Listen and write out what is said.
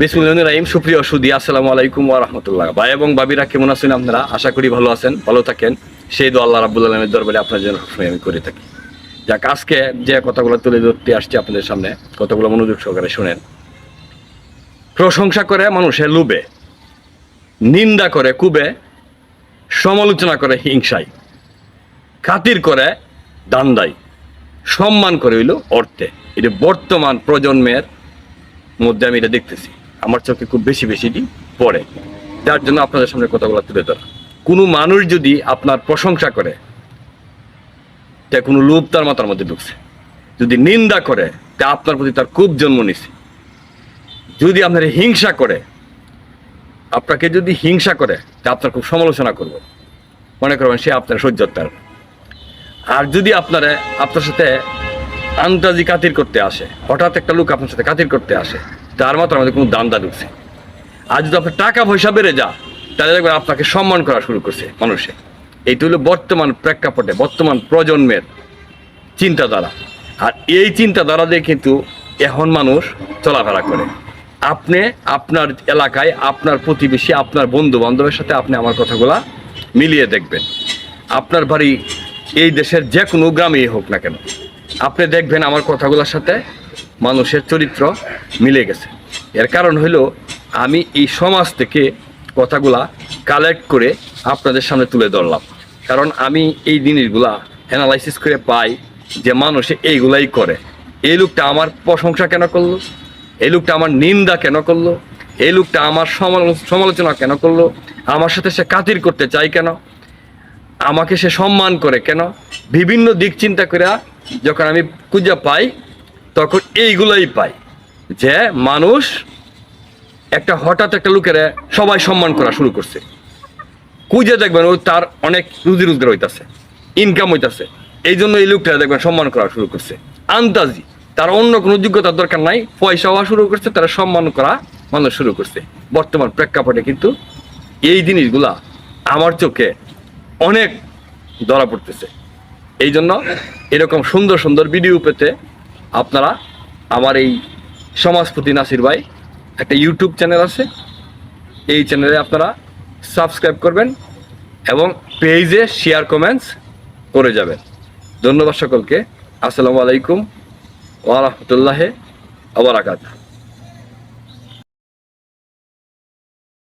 বিসমুল্লাহ রাহিম, সুপ্রিয় সুদি, আসসালামু আলাইকুম ওয়া রাহমাতুল্লাহ। ভাই এবং বাবিরা কেমন আছেন আপনারা? আশা করি ভালো আছেন, ভালো থাকেন। সেই দো আল্লাহ রাব্বুল আলমের দরবারে আপনার জন্য সবসময় আমি করে থাকি। যাক, আজকে যে কথাগুলো তুলে ধরতে আসছি আপনাদের সামনে কতগুলো মনোযোগ সহকারে শুনেন। প্রশংসা করে মানুষের লুবে নিন্দা করে কুবে, সমালোচনা করে হিংসায়, খাতির করে দান্দাই সম্মান করে হইল অর্থে। এটা বর্তমান প্রজন্মের মধ্যে আমি এটা দেখতেছি। আমার চোখে খুব বেশি বেশি দিন পড়ে। যার জন্য আপনাদের সামনে কথাগুলো তুলে ধরা। কোনো মানুষ যদি আপনার প্রশংসা করে, তা কোনো লোভ তার মাথার মধ্যে ঢুকছে। যদি নিন্দা করে, তা আপনার প্রতি তার খুব জন্ম নিছে। যদি আপনার হিংসা করে, আপনাকে যদি হিংসা করে, তা আপনার খুব সমালোচনা করব। মনে করবেন সে আপনার সহ্যতার আর যদি আপনারা, আপনার সাথে আন্দাজি কাতির করতে আসে, হঠাৎ একটা লোক আপনার সাথে কাতির করতে আসে তার মাত্র আমাদের কোনো দান্দা ঢুকছে আর যদি আপনার টাকা পয়সা বেড়ে যা, তাহলে দেখবেন আপনাকে সম্মান করা শুরু করছে মানুষে। এইটা হলো বর্তমান প্রেক্ষাপটে, বর্তমান প্রজন্মের চিন্তাধারা। আর এই চিন্তাধারা দিয়ে কিন্তু এখন মানুষ চলাফেরা করে। আপনি, আপনার এলাকায়, আপনার প্রতিবেশী, আপনার বন্ধু বান্ধবের সাথে আপনি আমার কথাগুলা মিলিয়ে দেখবেন। আপনার বাড়ি এই দেশের যে কোনো গ্রামেই হোক না কেন আপনি দেখবেন আমার কথাগুলোর সাথে মানুষের চরিত্র মিলে গেছে। এর কারণ হলো আমি এই সমাজ থেকে কথাগুলা কালেক্ট করে আপনাদের সামনে তুলে ধরলাম। কারণ আমি এই জিনিসগুলা অ্যানালাইসিস করে পাই যে মানুষে এইগুলাই করে। এই লোকটা আমার প্রশংসা কেন করল? এই লোকটা আমার নিন্দা কেন করল? এই লোকটা আমার সমালোচনা কেন করল? আমার সাথে সে কাতির করতে চাই কেন? আমাকে সে সম্মান করে, কেন? বিভিন্ন দিক চিন্তা করে যখন আমি খুঁজে পাই, তখন এইগুলোই পাই যে মানুষ একটা হঠাৎ একটা লোকের সবাই সম্মান করা শুরু করছে। খুঁজে দেখবেন ও তার অনেক রুজি রোজগার হইতাছে ইনকাম হইতাছে। এই জন্য এই লোকটা দেখবেন সম্মান করা শুরু করছে। আন্দাজি, তার অন্য কোনো যোগ্যতার দরকার নাই, পয়সা হওয়া শুরু করছে, তারা সম্মান করা মানুষ শুরু করছে। বর্তমান প্রেক্ষাপটে কিন্তু এই জিনিসগুলা আমার চোখে অনেক ধরা পড়তেছে। এই জন্য এরকম সুন্দর সুন্দর ভিডিও পেতে আপনারা আমার এই সমাজপতি নাসির ভাই একটা ইউটিউব চ্যানেল আছে। এই চ্যানেলে আপনারা সাবস্ক্রাইব করবেন এবং পেজে শেয়ার কমেন্টস করে যাবেন। ধন্যবাদ সকলকে। আসসালামু আলাইকুম ওয়া রাহমাতুল্লাহি ওয়া